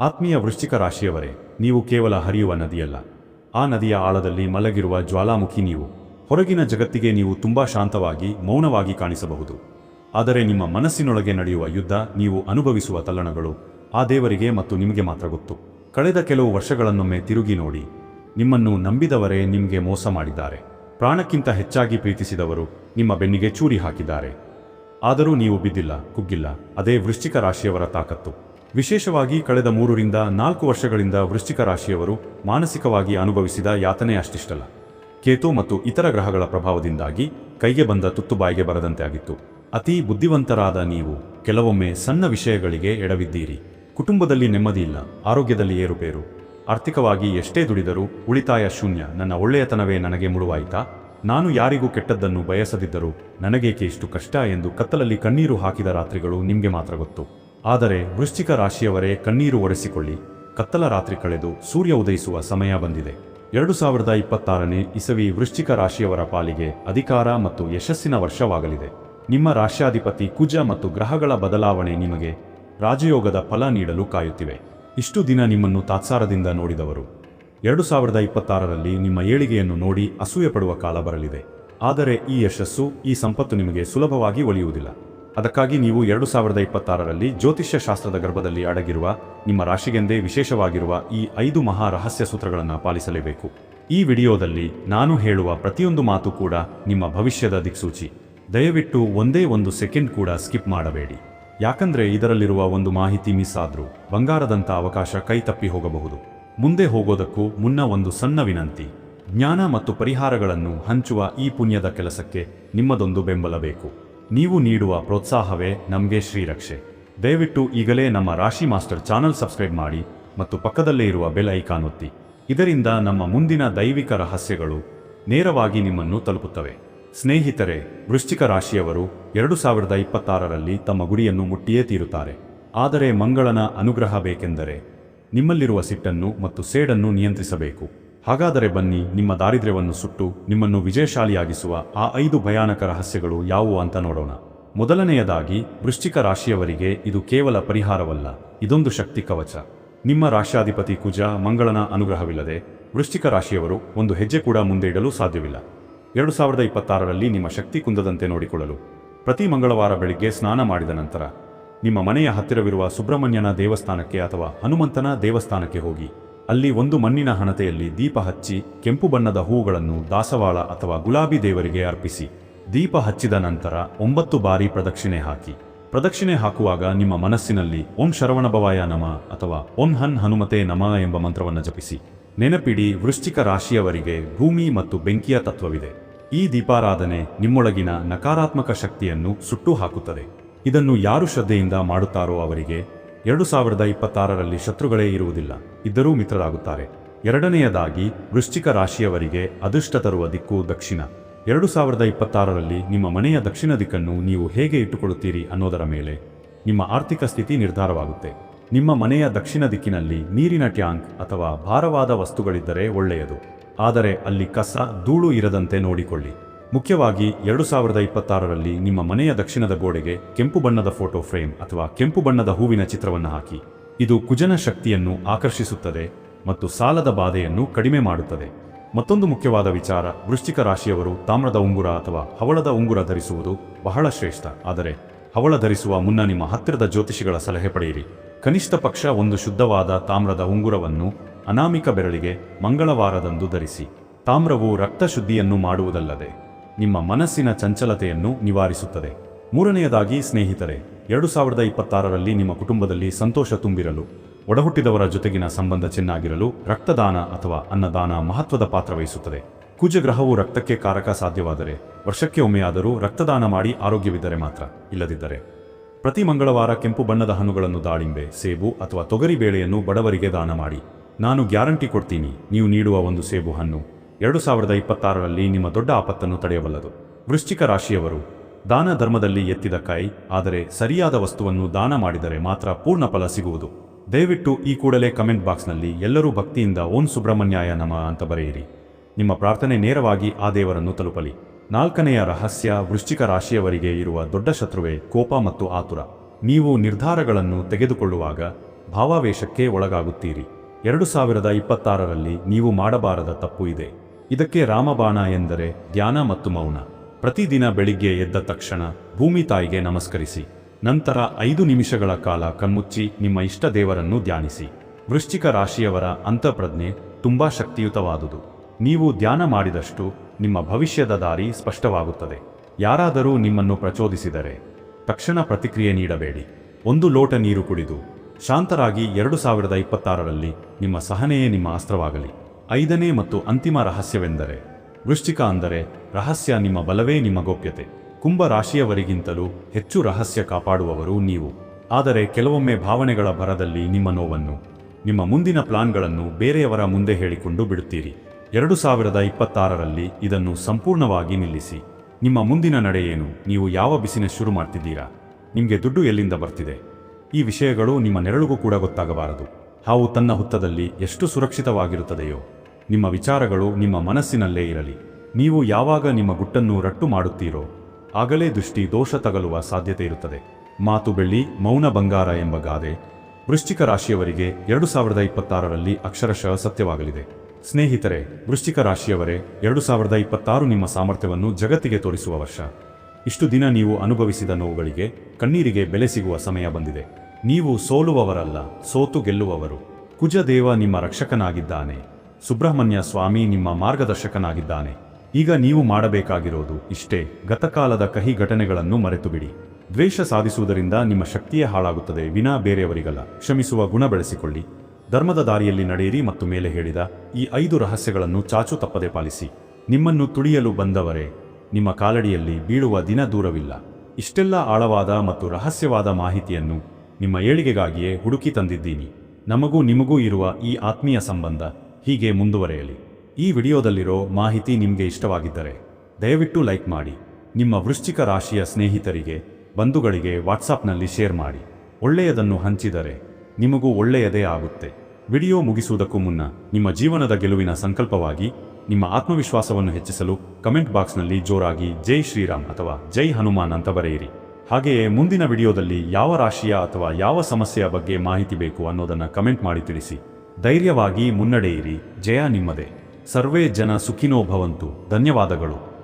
ಆತ್ಮೀಯ ವೃಶ್ಚಿಕ ರಾಶಿಯವರೇ, ನೀವು ಕೇವಲ ಹರಿಯುವ ನದಿಯಲ್ಲ. ಆ ನದಿಯ ಆಳದಲ್ಲಿ ಮಲಗಿರುವ ಜ್ವಾಲಾಮುಖಿ ನೀವು. ಹೊರಗಿನ ಜಗತ್ತಿಗೆ ನೀವು ತುಂಬಾ ಶಾಂತವಾಗಿ, ಮೌನವಾಗಿ ಕಾಣಿಸಬಹುದು. ಆದರೆ ನಿಮ್ಮ ಮನಸ್ಸಿನೊಳಗೆ ನಡೆಯುವ ಯುದ್ಧ ನೀವು ಅನುಭವಿಸುವ ತಲ್ಲಣಗಳು. ಆ ದೇವರಿಗೆ ಮತ್ತು ನಿಮಗೆ ಮಾತ್ರ ಗೊತ್ತು. ಕಳೆದ ಕೆಲವು ವರ್ಷಗಳನ್ನೊಮ್ಮೆ ತಿರುಗಿ ನೋಡಿ. ನಿಮ್ಮನ್ನು ನಂಬಿದವರೇ ನಿಮಗೆ ಮೋಸ ಮಾಡಿದ್ದಾರೆ. ಪ್ರಾಣಕ್ಕಿಂತ ಹೆಚ್ಚಾಗಿ ಪ್ರೀತಿಸಿದವರು ನಿಮ್ಮ ಬೆನ್ನಿಗೆ ಚೂರಿ ಹಾಕಿದ್ದಾರೆ. ಆದರೂ ನೀವು ಬಿದ್ದಿಲ್ಲ, ಕುಗ್ಗಿಲ್ಲ. ಅದೇ ವೃಶ್ಚಿಕ ರಾಶಿಯವರ ತಾಕತ್ತು. ವಿಶೇಷವಾಗಿ ಕಳೆದ ಮೂರರಿಂದ ನಾಲ್ಕು ವರ್ಷಗಳಿಂದ ವೃಶ್ಚಿಕ ರಾಶಿಯವರು ಮಾನಸಿಕವಾಗಿ ಅನುಭವಿಸಿದ ಯಾತನೆ ಅಷ್ಟಿಷ್ಟಲ್ಲ. ಕೇತು ಮತ್ತು ಇತರ ಗ್ರಹಗಳ ಪ್ರಭಾವದಿಂದಾಗಿ ಕೈಗೆ ಬಂದ ತುತ್ತು ಬಾಯಿಗೆ ಬರದಂತೆ ಆಗಿತ್ತು. ಅತಿ ಬುದ್ಧಿವಂತರಾದ ನೀವು ಕೆಲವೊಮ್ಮೆ ಸಣ್ಣ ವಿಷಯಗಳಿಗೆ ಎಡವಿದ್ದೀರಿ. ಕುಟುಂಬದಲ್ಲಿ ನೆಮ್ಮದಿ ಇಲ್ಲ, ಆರೋಗ್ಯದಲ್ಲಿ ಏರುಪೇರು. ಆರ್ಥಿಕವಾಗಿ ಎಷ್ಟೇ ದುಡಿದರೂ ಉಳಿತಾಯ ಶೂನ್ಯ, ನನ್ನ ಒಳ್ಳೆಯತನವೇ ನನಗೆ ಮುಳುವಾಯಿತಾ? ನಾನು ಯಾರಿಗೂ ಕೆಟ್ಟದ್ದನ್ನು ಬಯಸದಿದ್ದರೂ ನನಗೇಕೆ ಇಷ್ಟು ಕಷ್ಟ ಎಂದು ಕತ್ತಲಲ್ಲಿ ಕಣ್ಣೀರು ಹಾಕಿದ ರಾತ್ರಿಗಳು ನಿಮಗೆ ಮಾತ್ರ ಗೊತ್ತು. ಆದರೆ ವೃಶ್ಚಿಕ ರಾಶಿಯವರೇ ಕಣ್ಣೀರು ಒರೆಸಿಕೊಳ್ಳಿ. ಕತ್ತಲ ರಾತ್ರಿ ಕಳೆದು ಸೂರ್ಯ ಉದಯಿಸುವ ಸಮಯ ಬಂದಿದೆ. ಎರಡು ಸಾವಿರದ ಇಪ್ಪತ್ತಾರನೇ ಇಸವಿ ವೃಶ್ಚಿಕ ರಾಶಿಯವರ ಪಾಲಿಗೆ ಅಧಿಕಾರ ಮತ್ತು ಯಶಸ್ಸಿನ ವರ್ಷವಾಗಲಿದೆ. ನಿಮ್ಮ ರಾಶ್ಯಾಧಿಪತಿ ಕುಜ ಮತ್ತು ಗ್ರಹಗಳ ಬದಲಾವಣೆ ನಿಮಗೆ ರಾಜಯೋಗದ ಫಲ ನೀಡಲು ಕಾಯುತ್ತಿವೆ. ಇಷ್ಟು ದಿನ ನಿಮ್ಮನ್ನು ತಾತ್ಸಾರದಿಂದ ನೋಡಿದವರು. ಎರಡು ಸಾವಿರದ ಇಪ್ಪತ್ತಾರರಲ್ಲಿ ನಿಮ್ಮ ಏಳಿಗೆಯನ್ನು ನೋಡಿ ಅಸೂಯೆ ಪಡುವ ಕಾಲ ಬರಲಿದೆ. ಆದರೆ ಈ ಯಶಸ್ಸು, ಈ ಸಂಪತ್ತು ನಿಮಗೆ ಸುಲಭವಾಗಿ ಒಲಿಯುವುದಿಲ್ಲ. ಅದಕ್ಕಾಗಿ ನೀವು ಎರಡು ಸಾವಿರದ ಇಪ್ಪತ್ತಾರರಲ್ಲಿ ಜ್ಯೋತಿಷ್ಯ ಶಾಸ್ತ್ರದ ಗರ್ಭದಲ್ಲಿ ಅಡಗಿರುವ ನಿಮ್ಮ ರಾಶಿಗೆಂದೇ ವಿಶೇಷವಾಗಿರುವ ಈ ಐದು ಮಹಾ ರಹಸ್ಯ ಸೂತ್ರಗಳನ್ನು ಪಾಲಿಸಲೇಬೇಕು. ಈ ವಿಡಿಯೋದಲ್ಲಿ ನಾನು ಹೇಳುವ ಪ್ರತಿಯೊಂದು ಮಾತು ಕೂಡ ನಿಮ್ಮ ಭವಿಷ್ಯದ ದಿಕ್ಸೂಚಿ. ದಯವಿಟ್ಟು ಒಂದೇ ಒಂದು ಸೆಕೆಂಡ್ ಕೂಡ ಸ್ಕಿಪ್ ಮಾಡಬೇಡಿ. ಯಾಕಂದ್ರೆ ಇದರಲ್ಲಿರುವ ಒಂದು ಮಾಹಿತಿ ಮಿಸ್ ಆದರೂ ಬಂಗಾರದಂಥ ಅವಕಾಶ ಕೈ ತಪ್ಪಿ ಹೋಗಬಹುದು. ಮುಂದೆ ಹೋಗೋದಕ್ಕೂ ಮುನ್ನ ಒಂದು ಸಣ್ಣ ವಿನಂತಿ. ಜ್ಞಾನ ಮತ್ತು ಪರಿಹಾರಗಳನ್ನು ಹಂಚುವ ಈ ಪುಣ್ಯದ ಕೆಲಸಕ್ಕೆ ನಿಮ್ಮದೊಂದು ಬೆಂಬಲ ಬೇಕು. ನೀವು ನೀಡುವ ಪ್ರೋತ್ಸಾಹವೇ ನಮಗೆ ಶ್ರೀರಕ್ಷೆ. ದಯವಿಟ್ಟು ಈಗಲೇ ನಮ್ಮ ರಾಶಿ ಮಾಸ್ಟರ್ ಚಾನಲ್ ಸಬ್ಸ್ಕ್ರೈಬ್ ಮಾಡಿ ಮತ್ತು ಪಕ್ಕದಲ್ಲೇ ಇರುವ ಬೆಲ್ ಐಕಾನ್ ಒತ್ತಿ. ಇದರಿಂದ ನಮ್ಮ ಮುಂದಿನ ದೈವಿಕ ರಹಸ್ಯಗಳು ನೇರವಾಗಿ ನಿಮ್ಮನ್ನು ತಲುಪುತ್ತವೆ. ಸ್ನೇಹಿತರೆ, ವೃಶ್ಚಿಕ ರಾಶಿಯವರು ಎರಡು ಸಾವಿರದ ಇಪ್ಪತ್ತಾರರಲ್ಲಿ ತಮ್ಮ ಗುರಿಯನ್ನು ಮುಟ್ಟಿಯೇ ತೀರುತ್ತಾರೆ. ಆದರೆ ಮಂಗಳನ ಅನುಗ್ರಹ ಬೇಕೆಂದರೆ ನಿಮ್ಮಲ್ಲಿರುವ ಸಿಟ್ಟನ್ನು ಮತ್ತು ಸೇಡನ್ನು ನಿಯಂತ್ರಿಸಬೇಕು. ಹಾಗಾದರೆ ಬನ್ನಿ, ನಿಮ್ಮ ದಾರಿದ್ರ್ಯವನ್ನು ಸುಟ್ಟು ನಿಮ್ಮನ್ನು ವಿಜಯಶಾಲಿಯಾಗಿಸುವ ಆ ಐದು ಭಯಾನಕ ರಹಸ್ಯಗಳು ಯಾವುವು ಅಂತ ನೋಡೋಣ. ಮೊದಲನೆಯದಾಗಿ, ವೃಶ್ಚಿಕ ರಾಶಿಯವರಿಗೆ ಇದು ಕೇವಲ ಪರಿಹಾರವಲ್ಲ, ಇದೊಂದು ಶಕ್ತಿ ಕವಚ. ನಿಮ್ಮ ರಾಶ್ಯಾಧಿಪತಿ ಕುಜ ಮಂಗಳನ ಅನುಗ್ರಹವಿಲ್ಲದೆ, ವೃಶ್ಚಿಕ ರಾಶಿಯವರು ಒಂದು ಹೆಜ್ಜೆ ಕೂಡ ಮುಂದೆ ಇಡಲು ಸಾಧ್ಯವಿಲ್ಲ. ಎರಡು ಸಾವಿರದ ಇಪ್ಪತ್ತಾರರಲ್ಲಿ ನಿಮ್ಮ ಶಕ್ತಿ ಕುಂದದಂತೆ ನೋಡಿಕೊಳ್ಳಲು. ಪ್ರತಿ ಮಂಗಳವಾರ ಬೆಳಿಗ್ಗೆ ಸ್ನಾನ ಮಾಡಿದ ನಂತರ, ನಿಮ್ಮ ಮನೆಯ ಹತ್ತಿರವಿರುವ ಸುಬ್ರಹ್ಮಣ್ಯನ ದೇವಸ್ಥಾನಕ್ಕೆ ಅಥವಾ ಹನುಮಂತನ ದೇವಸ್ಥಾನಕ್ಕೆ ಹೋಗಿ. ಅಲ್ಲಿ ಒಂದು ಮಣ್ಣಿನ ಹಣತೆಯಲ್ಲಿ ದೀಪ ಹಚ್ಚಿ ಕೆಂಪು ಬಣ್ಣದ ಹೂಗಳನ್ನು ದಾಸವಾಳ ಅಥವಾ ಗುಲಾಬಿ ದೇವರಿಗೆ ಅರ್ಪಿಸಿ. ದೀಪ ಹಚ್ಚಿದ ನಂತರ ಒಂಬತ್ತು ಬಾರಿ ಪ್ರದಕ್ಷಿಣೆ ಹಾಕಿ. ಪ್ರದಕ್ಷಿಣೆ ಹಾಕುವಾಗ ನಿಮ್ಮ ಮನಸ್ಸಿನಲ್ಲಿ ಓಂ ಶರವಣಭವಾಯ ನಮ ಅಥವಾ ಓಂ ಹನ್ ಹನುಮತೆ ನಮ ಎಂಬ ಮಂತ್ರವನ್ನು ಜಪಿಸಿ. ನೆನಪಿಡಿ ವೃಶ್ಚಿಕ ರಾಶಿಯವರಿಗೆ ಭೂಮಿ ಮತ್ತು ಬೆಂಕಿಯ ತತ್ವವಿದೆ. ಈ ದೀಪಾರಾಧನೆ ನಿಮ್ಮೊಳಗಿನ ನಕಾರಾತ್ಮಕ ಶಕ್ತಿಯನ್ನು ಸುಟ್ಟು ಹಾಕುತ್ತದೆ. ಇದನ್ನು ಯಾರು ಶ್ರದ್ಧೆಯಿಂದ ಮಾಡುತ್ತಾರೋ ಅವರಿಗೆ ಎರಡು ಸಾವಿರದ ಇಪ್ಪತ್ತಾರರಲ್ಲಿ ಶತ್ರುಗಳೇ ಇರುವುದಿಲ್ಲ, ಇದ್ದರೂ ಮಿತ್ರರಾಗುತ್ತಾರೆ. ಎರಡನೆಯದಾಗಿ, ವೃಶ್ಚಿಕ ರಾಶಿಯವರಿಗೆ ಅದೃಷ್ಟ ತರುವ ದಿಕ್ಕು ದಕ್ಷಿಣ. ಎರಡು ಸಾವಿರದ ಇಪ್ಪತ್ತಾರರಲ್ಲಿ ನಿಮ್ಮ ಮನೆಯ ದಕ್ಷಿಣ ದಿಕ್ಕನ್ನು ನೀವು ಹೇಗೆ ಇಟ್ಟುಕೊಳ್ಳುತ್ತೀರಿ ಅನ್ನೋದರ ಮೇಲೆ ನಿಮ್ಮ ಆರ್ಥಿಕ ಸ್ಥಿತಿ ನಿರ್ಧಾರವಾಗುತ್ತೆ. ನಿಮ್ಮ ಮನೆಯ ದಕ್ಷಿಣ ದಿಕ್ಕಿನಲ್ಲಿ ನೀರಿನ ಟ್ಯಾಂಕ್ ಅಥವಾ ಭಾರವಾದ ವಸ್ತುಗಳಿದ್ದರೆ ಒಳ್ಳೆಯದು. ಆದರೆ ಅಲ್ಲಿ ಕಸ, ಧೂಳು ಇರದಂತೆ ನೋಡಿಕೊಳ್ಳಿ. ಮುಖ್ಯವಾಗಿ ಎರಡು ಸಾವಿರದ ಇಪ್ಪತ್ತಾರರಲ್ಲಿ ನಿಮ್ಮ ಮನೆಯ ದಕ್ಷಿಣದ ಗೋಡೆಗೆ ಕೆಂಪು ಬಣ್ಣದ ಫೋಟೋ ಫ್ರೇಮ್ ಅಥವಾ ಕೆಂಪು ಬಣ್ಣದ ಹೂವಿನ ಚಿತ್ರವನ್ನು ಹಾಕಿ. ಇದು ಕುಜನ ಶಕ್ತಿಯನ್ನು ಆಕರ್ಷಿಸುತ್ತದೆ ಮತ್ತು ಸಾಲದ ಬಾಧೆಯನ್ನು ಕಡಿಮೆ ಮಾಡುತ್ತದೆ. ಮತ್ತೊಂದು ಮುಖ್ಯವಾದ ವಿಚಾರ, ವೃಶ್ಚಿಕ ರಾಶಿಯವರು ತಾಮ್ರದ ಉಂಗುರ ಅಥವಾ ಹವಳದ ಉಂಗುರ ಧರಿಸುವುದು ಬಹಳ ಶ್ರೇಷ್ಠ. ಆದರೆ ಹವಳ ಧರಿಸುವ ಮುನ್ನ ನಿಮ್ಮ ಹತ್ತಿರದ ಜ್ಯೋತಿಷಿಗಳ ಸಲಹೆ ಪಡೆಯಿರಿ. ಕನಿಷ್ಠ ಪಕ್ಷ ಒಂದು ಶುದ್ಧವಾದ ತಾಮ್ರದ ಉಂಗುರವನ್ನು ಅನಾಮಿಕ ಬೆರಳಿಗೆ ಮಂಗಳವಾರದಂದು ಧರಿಸಿ. ತಾಮ್ರವು ರಕ್ತ ಶುದ್ಧಿಯನ್ನು ಮಾಡುವುದಲ್ಲದೆ ನಿಮ್ಮ ಮನಸ್ಸಿನ ಚಂಚಲತೆಯನ್ನು ನಿವಾರಿಸುತ್ತದೆ. ಮೂರನೆಯದಾಗಿ, ಸ್ನೇಹಿತರೆ, ಎರಡು ಸಾವಿರದ ಇಪ್ಪತ್ತಾರರಲ್ಲಿ ನಿಮ್ಮ ಕುಟುಂಬದಲ್ಲಿ ಸಂತೋಷ ತುಂಬಿರಲು, ಒಡಹುಟ್ಟಿದವರ ಜೊತೆಗಿನ ಸಂಬಂಧ ಚೆನ್ನಾಗಿರಲು ರಕ್ತದಾನ ಅಥವಾ ಅನ್ನದಾನ ಮಹತ್ವದ ಪಾತ್ರ ವಹಿಸುತ್ತದೆ ಕುಜಗ್ರಹವು ರಕ್ತಕ್ಕೆ ಕಾರಕ ಸಾಧ್ಯವಾದರೆ, ವರ್ಷಕ್ಕೆ ಒಮ್ಮೆಯಾದರೂ ರಕ್ತದಾನ ಮಾಡಿ ಆರೋಗ್ಯವಿದ್ದರೆ ಮಾತ್ರ ಇಲ್ಲದಿದ್ದರೆ. ಪ್ರತಿ ಮಂಗಳವಾರ ಕೆಂಪು ಬಣ್ಣದ ಹಣ್ಣುಗಳನ್ನು ದಾಳಿಂಬೆ, ಸೇಬು ಅಥವಾ ತೊಗರಿ ಬೇಳೆಯನ್ನು ಬಡವರಿಗೆ ದಾನ ಮಾಡಿ, ನಾನು ಗ್ಯಾರಂಟಿ ಕೊಡ್ತೀನಿ, ನೀವು ನೀಡುವ ಒಂದು ಸೇಬು ಹಣ್ಣು ಎರಡು ಸಾವಿರದ ಇಪ್ಪತ್ತಾರರಲ್ಲಿ ನಿಮ್ಮ ದೊಡ್ಡ ಆಪತ್ತನ್ನು ತಡೆಯಬಲ್ಲದು. ವೃಶ್ಚಿಕ ರಾಶಿಯವರು, ದಾನ ಧರ್ಮದಲ್ಲಿ ಎತ್ತಿದ ಕೈ, ಆದರೆ ಸರಿಯಾದ ವಸ್ತುವನ್ನು ದಾನ ಮಾಡಿದರೆ ಮಾತ್ರ ಪೂರ್ಣ ಫಲ ಸಿಗುವುದು. ದಯವಿಟ್ಟು ಈ ಕೂಡಲೇ ಕಮೆಂಟ್ ಬಾಕ್ಸ್ನಲ್ಲಿ ಎಲ್ಲರೂ ಭಕ್ತಿಯಿಂದ ಓಂ ಸುಬ್ರಹ್ಮಣ್ಯಾಯ ನಮ ಅಂತ ಬರೆಯಿರಿ. ನಿಮ್ಮ ಪ್ರಾರ್ಥನೆ ನೇರವಾಗಿ ಆ ದೇವರನ್ನು ತಲುಪಲಿ. ನಾಲ್ಕನೆಯ ರಹಸ್ಯ, ವೃಶ್ಚಿಕ ರಾಶಿಯವರಿಗೆ ಇರುವ ದೊಡ್ಡ ಶತ್ರುವೆ ಕೋಪ ಮತ್ತು ಆತುರ. ನೀವು ನಿರ್ಧಾರಗಳನ್ನು ತೆಗೆದುಕೊಳ್ಳುವಾಗ ಭಾವಾವೇಶಕ್ಕೆ ಒಳಗಾಗುತ್ತೀರಿ. ಎರಡು ಸಾವಿರದ ಇಪ್ಪತ್ತಾರರಲ್ಲಿ ನೀವು ಮಾಡಬಾರದ ತಪ್ಪು ಇದೆ. ಇದಕ್ಕೆ ರಾಮಬಾಣ ಎಂದರೆ ಧ್ಯಾನ ಮತ್ತು ಮೌನ. ಪ್ರತಿದಿನ ಬೆಳಿಗ್ಗೆ ಎದ್ದ ತಕ್ಷಣ ಭೂಮಿ ತಾಯಿಗೆ ನಮಸ್ಕರಿಸಿ. ನಂತರ ಐದು ನಿಮಿಷಗಳ ಕಾಲ ಕಣ್ಮುಚ್ಚಿ ನಿಮ್ಮ ಇಷ್ಟ ದೇವರನ್ನು ಧ್ಯಾನಿಸಿ. ವೃಶ್ಚಿಕ ರಾಶಿಯವರ ಅಂತಃಪ್ರಜ್ಞೆ ತುಂಬಾ ಶಕ್ತಿಯುತವಾದುದು. ನೀವು ಧ್ಯಾನ ಮಾಡಿದಷ್ಟು ನಿಮ್ಮ ಭವಿಷ್ಯದ ದಾರಿ ಸ್ಪಷ್ಟವಾಗುತ್ತದೆ. ಯಾರಾದರೂ ನಿಮ್ಮನ್ನು ಪ್ರಚೋದಿಸಿದರೆ ತಕ್ಷಣ ಪ್ರತಿಕ್ರಿಯೆ ನೀಡಬೇಡಿ. ಒಂದು ಲೋಟ ನೀರು ಕುಡಿದು ಶಾಂತರಾಗಿ ಎರಡು ಸಾವಿರದ ಇಪ್ಪತ್ತಾರರಲ್ಲಿ ನಿಮ್ಮ ಸಹನೆಯೇ ನಿಮ್ಮ ಅಸ್ತ್ರವಾಗಲಿ. ಐದನೇ ಮತ್ತು ಅಂತಿಮ ರಹಸ್ಯವೆಂದರೆ, ವೃಶ್ಚಿಕ ಅಂದರೆ ರಹಸ್ಯ ನಿಮ್ಮ ಬಲವೇ ನಿಮ್ಮ ಗೋಪ್ಯತೆ. ಕುಂಭ ರಾಶಿಯವರಿಗಿಂತಲೂ ಹೆಚ್ಚು ರಹಸ್ಯ ಕಾಪಾಡುವವರು ನೀವು. ಆದರೆ ಕೆಲವೊಮ್ಮೆ ಭಾವನೆಗಳ ಭರದಲ್ಲಿ ನಿಮ್ಮ ನೋವನ್ನು, ನಿಮ್ಮ ಮುಂದಿನ ಪ್ಲಾನ್ಗಳನ್ನು ಬೇರೆಯವರ ಮುಂದೆ ಹೇಳಿಕೊಂಡು ಬಿಡುತ್ತೀರಿ. ಎರಡು ಸಾವಿರದ ಇಪ್ಪತ್ತಾರರಲ್ಲಿ ಇದನ್ನು ಸಂಪೂರ್ಣವಾಗಿ ನಿಲ್ಲಿಸಿ. ನಿಮ್ಮ ಮುಂದಿನ ನಡೆ ಏನು? ನೀವು ಯಾವ ಬಿಸಿನೆಸ್ ಶುರು ಮಾಡ್ತಿದ್ದೀರಾ? ನಿಮಗೆ ದುಡ್ಡು ಎಲ್ಲಿಂದ ಬರ್ತಿದೆ? ಈ ವಿಷಯಗಳು ನಿಮ್ಮ ನೆರಳಿಗೂ ಕೂಡ ಗೊತ್ತಾಗಬಾರದು. ಹಾವು ತನ್ನ ಹುತ್ತದಲ್ಲಿ ಎಷ್ಟು ಸುರಕ್ಷಿತವಾಗಿರುತ್ತದೆಯೋ. ನಿಮ್ಮ ವಿಚಾರಗಳು ನಿಮ್ಮ ಮನಸ್ಸಿನಲ್ಲೇ ಇರಲಿ. ನೀವು ಯಾವಾಗ ನಿಮ್ಮ ಗುಟ್ಟನ್ನು ರಟ್ಟು ಮಾಡುತ್ತೀರೋ, ಆಗಲೇ ದೃಷ್ಟಿ ದೋಷ ತಗಲುವ ಸಾಧ್ಯತೆ ಇರುತ್ತದೆ. ಮಾತು ಬೆಳ್ಳಿ ಮೌನ ಬಂಗಾರ ಎಂಬ ಗಾದೆ ವೃಶ್ಚಿಕ ರಾಶಿಯವರಿಗೆ ಎರಡು ಸಾವಿರದ ಇಪ್ಪತ್ತಾರರಲ್ಲಿ ಅಕ್ಷರಶಃ ಸತ್ಯವಾಗಲಿದೆ. ಸ್ನೇಹಿತರೆ, ವೃಶ್ಚಿಕ ರಾಶಿಯವರೇ, ಎರಡು ಸಾವಿರದ ಇಪ್ಪತ್ತಾರು ನಿಮ್ಮ ಸಾಮರ್ಥ್ಯವನ್ನು ಜಗತ್ತಿಗೆ ತೋರಿಸುವ ವರ್ಷ. ಇಷ್ಟು ದಿನ ನೀವು ಅನುಭವಿಸಿದ ನೋವುಗಳಿಗೆ ಕಣ್ಣೀರಿಗೆ ಬೆಲೆ ಸಿಗುವ ಸಮಯ ಬಂದಿದೆ. ನೀವು ಸೋಲುವವರಲ್ಲ, ಸೋತು ಗೆಲ್ಲುವವರು. ಕುಜದೇವ ನಿಮ್ಮ ರಕ್ಷಕನಾಗಿದ್ದಾನೆ. ಸುಬ್ರಹ್ಮಣ್ಯ ಸ್ವಾಮಿ ನಿಮ್ಮ ಮಾರ್ಗದರ್ಶಕನಾಗಿದ್ದಾನೆ. ಈಗ ನೀವು ಮಾಡಬೇಕಾಗಿರೋದು ಇಷ್ಟೇ, ಗತಕಾಲದ ಕಹಿ ಘಟನೆಗಳನ್ನು ಮರೆತು ಬಿಡಿ ದ್ವೇಷ ಸಾಧಿಸುವುದರಿಂದ ನಿಮ್ಮ ಶಕ್ತಿಯೇ ಹಾಳಾಗುತ್ತದೆ ವಿನಾ ಬೇರೆಯವರಿಗಲ್ಲ. ಕ್ಷಮಿಸುವ ಗುಣ ಬೆಳೆಸಿಕೊಳ್ಳಿ. ಧರ್ಮದ ದಾರಿಯಲ್ಲಿ ನಡೆಯಿರಿ ಮತ್ತು ಮೇಲೆ ಹೇಳಿದ ಈ ಐದು ರಹಸ್ಯಗಳನ್ನು ಚಾಚು ತಪ್ಪದೆ ಪಾಲಿಸಿ. ನಿಮ್ಮನ್ನು ತುಳಿಯಲು ಬಂದವರೇ, ನಿಮ್ಮ ಕಾಲಡಿಯಲ್ಲಿ ಬೀಳುವ ದಿನ ದೂರವಿಲ್ಲ. ಇಷ್ಟೆಲ್ಲ ಆಳವಾದ ಮತ್ತು ರಹಸ್ಯವಾದ ಮಾಹಿತಿಯನ್ನು ನಿಮ್ಮ ಏಳಿಗೆಗಾಗಿಯೇ ಹುಡುಕಿ ತಂದಿದ್ದೀನಿ. ನಮಗೂ ನಿಮಗೂ ಇರುವ ಈ ಆತ್ಮೀಯ ಸಂಬಂಧ ಹೀಗೆ ಮುಂದುವರೆಯಲಿ. ಈ ವಿಡಿಯೋದಲ್ಲಿರೋ ಮಾಹಿತಿ ನಿಮಗೆ ಇಷ್ಟವಾಗಿದ್ದರೆ ದಯವಿಟ್ಟು ಲೈಕ್ ಮಾಡಿ. ನಿಮ್ಮ ವೃಶ್ಚಿಕ ರಾಶಿಯ ಸ್ನೇಹಿತರಿಗೆ, ಬಂಧುಗಳಿಗೆ ವಾಟ್ಸಾಪ್ನಲ್ಲಿ ಶೇರ್ ಮಾಡಿ. ಒಳ್ಳೆಯದನ್ನು ಹಂಚಿದರೆ ನಿಮಗೂ ಒಳ್ಳೆಯದೇ ಆಗುತ್ತೆ. ವಿಡಿಯೋ ಮುಗಿಸುವುದಕ್ಕೂ ಮುನ್ನ ನಿಮ್ಮ ಜೀವನದ ಗೆಲುವಿನ ಸಂಕಲ್ಪವಾಗಿ ನಿಮ್ಮ ಆತ್ಮವಿಶ್ವಾಸವನ್ನು ಹೆಚ್ಚಿಸಲು ಕಮೆಂಟ್ ಬಾಕ್ಸ್ನಲ್ಲಿ ಜೋರಾಗಿ ಜೈ ಶ್ರೀರಾಮ್ ಅಥವಾ ಜೈ ಹನುಮಾನ್ ಅಂತ ಬರೆಯಿರಿ. ಹಾಗೆಯೇ ಮುಂದಿನ ವಿಡಿಯೋದಲ್ಲಿ ಯಾವ ರಾಶಿಯ ಅಥವಾ ಯಾವ ಸಮಸ್ಯೆಯ ಬಗ್ಗೆ ಮಾಹಿತಿ ಬೇಕು ಅನ್ನೋದನ್ನ ಕಮೆಂಟ್ ಮಾಡಿ ತಿಳಿಸಿ. ಧೈರ್ಯವಾಗಿ ಮುನ್ನಡೆಯಿರಿ. ಜಯ ನಿಮ್ಮದೇ. ಸರ್ವೇ ಜನ ಸುಖಿನೋ ಭವಂತು. ಧನ್ಯವಾದಗಳು.